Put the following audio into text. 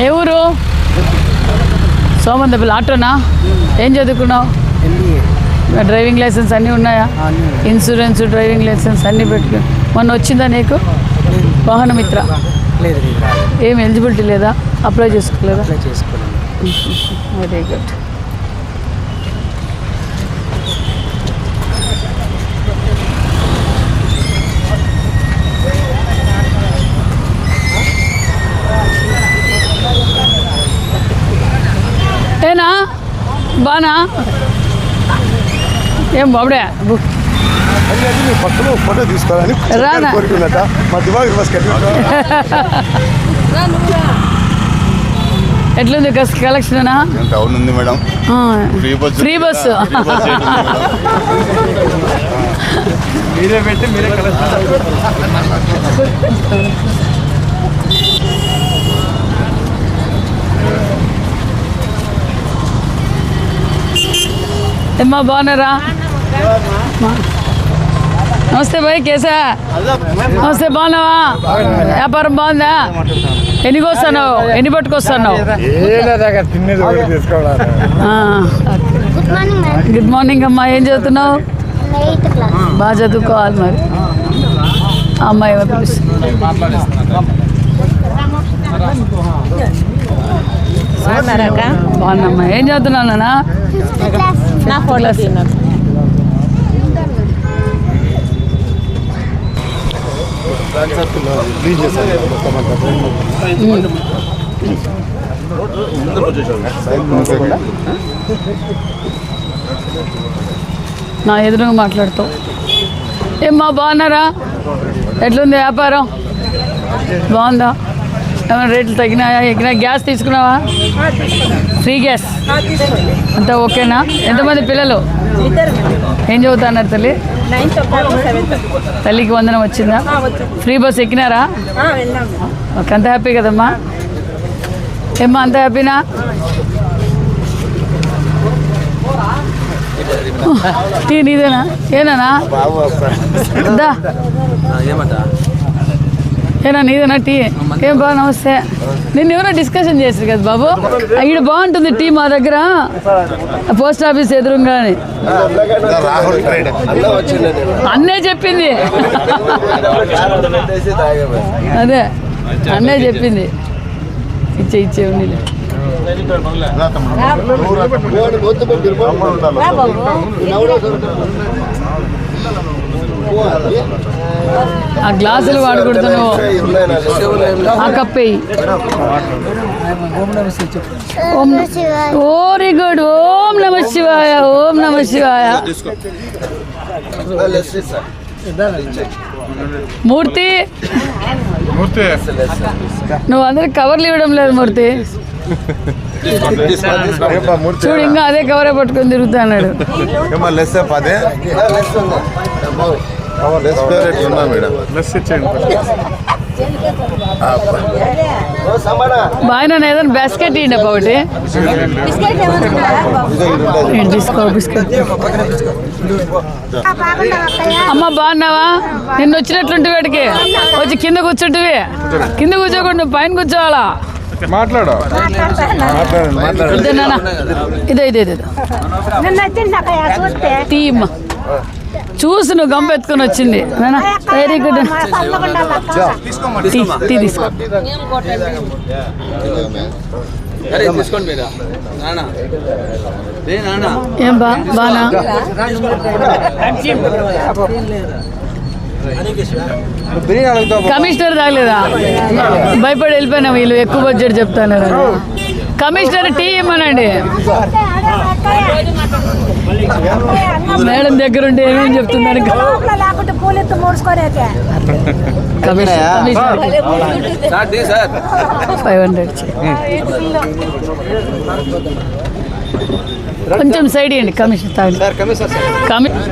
ఏ ఊరు సోమందపల్లి ఆటోనా? ఏం చదువుకున్నావు? డ్రైవింగ్ లైసెన్స్ అన్నీ ఉన్నాయా? ఇన్సూరెన్స్ డ్రైవింగ్ లైసెన్స్ అన్నీ పెట్టుకుని మొన్న వచ్చిందా నీకు? వాహన మిత్ర లేదు లేదు. రాలేదు ఏం ఎలిజిబిలిటీ లేదా? అప్లై చేసుకోలేదా? అప్లై చేసుకోలేదు. Very good. ఏనా బానా ఏం బాబడే బుక్ అది అది మీ పక్కన ఫోటో తీసుకోవాలని రానా? కోరుకున్నట మా దిమాగ్ రివర్స్ ఎట్లుంది కస్ కలెక్షనా టౌన్ ఉంది madam free bus free bus మీరే పెట్టి మీరే ఏమ్మా బాగున్నారా? నమస్తే భాయ్ కేసా నమస్తే బాగున్నావా? వ్యాపారం బాగుందా? ఎన్ని పట్టుకొస్తున్నావు తినేది ఒకటి తీసుకోవాలి good morning madam good morning అమ్మా ఏం చదువుతున్నావు? బాగా చదువుకోవాలి మరి. అమ్మాయి బాగున్నామ్మా ఏం చదువుతున్నావు నాన్న? నా అంతా. సైన్ మూసేయకుండా. నా ఎదురుగా మాట్లాడుతావు. ఏమ్మా బాగున్నారా? ఎట్లుంది వ్యాపారం? బాగుందా? రేట్లు తగ్గినాయా ఎక్కినా గ్యాస్ తీసుకున్నావా? Free gas. అంతా ఓకేనా? ఎంతమంది పిల్లలు? ఏం చదువుతున్నారు తల్లి? తల్లికి వందనం వచ్చిందా? ఫ్రీ బస్ ఎక్కినారా? ఓకే అంత హ్యాపీ కదమ్మా. ఏమ్మా అంత హ్యాపీనా? నీదేనా? ఏనా బాబు వస్తాడు. ఏనా నీదేనా టీ? ఏం బా నమస్తే. నిన్న ఎవరో డిస్కషన్ చేశారు కదా బాబు? ఇక్కడ బాగుంటుంది టీ మా దగ్గర. పోస్ట్ ఆఫీస్ ఎదురుగానే. రాహుల్ ట్రేడ్. అన్నే చెప్పింది. అదే అన్నే చెప్పింది. ఇచ్చే ఇచ్చే ఉన్నీలే ఉండాలి. ఆ గ్లాసులు వాడకూడదు నువ్వు ఆ కప్పేయి ఓం వెరీ గుడ్ ఓం నమ శివాయ ఓం నమ శివాయ. మూర్తి మూర్తి. నువ్వు అందరికి కవర్లు ఇవ్వడం లేదు మూర్తి. చూడు ఇంకా అదే కవరే పట్టుకొని తిరుగుతున్నాడు. ఏమా లెస్ ఫేవరెట్ ఉన్నా మేడం? లెస్ ఇచ్చేయండి బాగా ఏదైనా బిస్కెట్ ఇవ్వండి ఒకటి. తీసుకో బిస్కెట్ అమ్మ బాగున్నావా? నిన్ను వచ్చినట్లుంటే వాడికి. వచ్చి కింద కూర్చుంటివి. కింద కూర్చోకుండా నువ్వు పైన కూర్చోవాలా? మాట్లాడు. ఇదే ఇదే ఇదే టీమ్ చూసి నువ్వు గంప ఎత్తుకొని వచ్చింది. నాన్న వెరీ గుడ్ టీ తీసుకో. ఏం బా బానా? కమిషనర్ తాగలేదా? భయపడి వెళ్ళిపోయినా వీళ్ళు ఎక్కువ బడ్జెట్ చెప్తాను కమిషనర్ టీ ఇమ్మనండి. మేడం దగ్గర ఉంటే ఏమేమి చెప్తున్నారు? Five hundred. కొంచెం సైడ్ ఇవ్వండి కమిషన్ కమిషన్